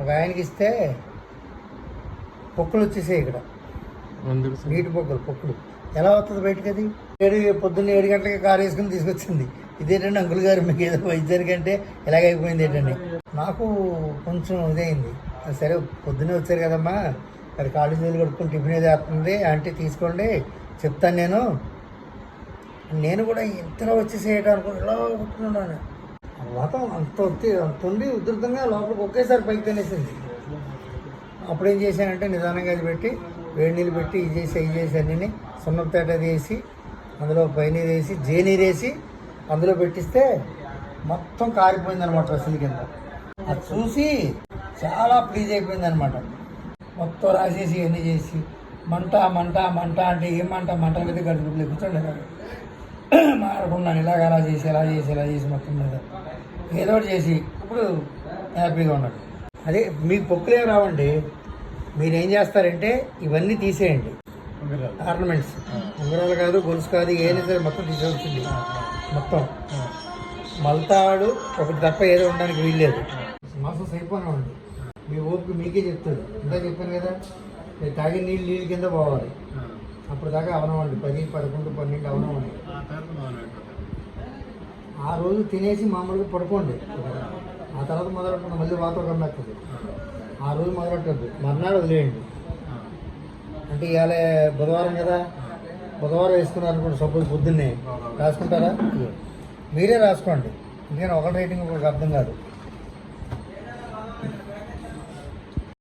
ఒక ఆయనకి ఇస్తే పొక్కులు వచ్చేసాయి ఇక్కడ? నీటి పొక్కులు పొక్కులు. ఎలా వస్తుంది బయటకు అది? ఏడు పొద్దున్న ఏడు గంటలకి కారు వేసుకుని తీసుకొచ్చింది. ఇదేంటండి అంకుల్ గారు మీకు ఏదో వైద్యానికి అంటే ఇలాగైపోయింది ఏంటండి? నాకు కొంచెం ఇదైంది. సరే పొద్దున్నే వచ్చారు కదమ్మా. మరి కాళ్ళు చేతులు కడుక్కొని టిఫిన్ ఏది వస్తుంది అంటే తీసుకోండి చెప్తాను నేను. నేను కూడా ఇంతలో వచ్చేసేయటం అనుకుని ఇలా తర్వాత అంత వచ్చి అంత ఉండి ఉధృతంగా లోపలికి ఒకేసారి పైకి తినేసింది అప్పుడు ఏం చేశానంటే నిదానంగా అది పెట్టి వేడి నీళ్ళు పెట్టి ఇది చేసి ఇది చేసి అన్నీ సున్నపు తేట వేసి అందులో పైనీరు వేసి జేనీరు వేసి అందులో పెట్టిస్తే మొత్తం కారిపోయింది అనమాట అసలు కింద. అది చూసి చాలా ప్లీజ్ అయిపోయింది అనమాట మొత్తం రాసేసి ఇవన్నీ చేసి మంట మంట మంట అంటే ఏం మంట? మంట మీద గడుపులు కూర్చోండి మారకున్నాను ఇలాగ అలా చేసి ఇలా చేసి ఇలా చేసి మొత్తం మీద ఏదో ఒకటి చేసి ఇప్పుడు హ్యాపీగా ఉన్నాడు. అదే మీకు పొక్కులే రావండి మీరు ఏం చేస్తారంటే ఇవన్నీ తీసేయండి. ఆర్నమెంట్స్. ఉంగరాలు కాదు గొలుసు కాదు ఏదైనా సరే మొత్తం తీసేస్తుంది మొత్తం. మల్తాడు ఒకటి తప్ప ఏదో ఉండడానికి వీల్లేదు మాసం సరిపోనివ్వండి. మీ ఓపిక మీకే చెప్తుంది ఇందా చెప్పాను కదా మీరు నీళ్ళు నీళ్ళ కింద పోవాలి. అప్పుడు దాకా అవనవండి పది పదకొండు పన్నెండు అవనవండి ఆ తర్వాత మొదలు పెట్టాలి. ఆ రోజు తినేసి మామూలుగా పడుకోండి. ఆ తర్వాత మొదలెట్టండి. మళ్ళీ వాతావరణం వస్తుంది ఆ రోజు మొదలెట్టద్దు. మర్నాడు వదిలేయండి. అంటే ఇవాళ బుధవారం కదా. బుధవారం వేసుకున్నారు సపోజ్ పొద్దున్నే. రాసుకుంటారా? మీరే రాసుకోండి. ఎందుకంటే ఒకటి రేటింగ్ ఒకరికి అర్థం కాదు.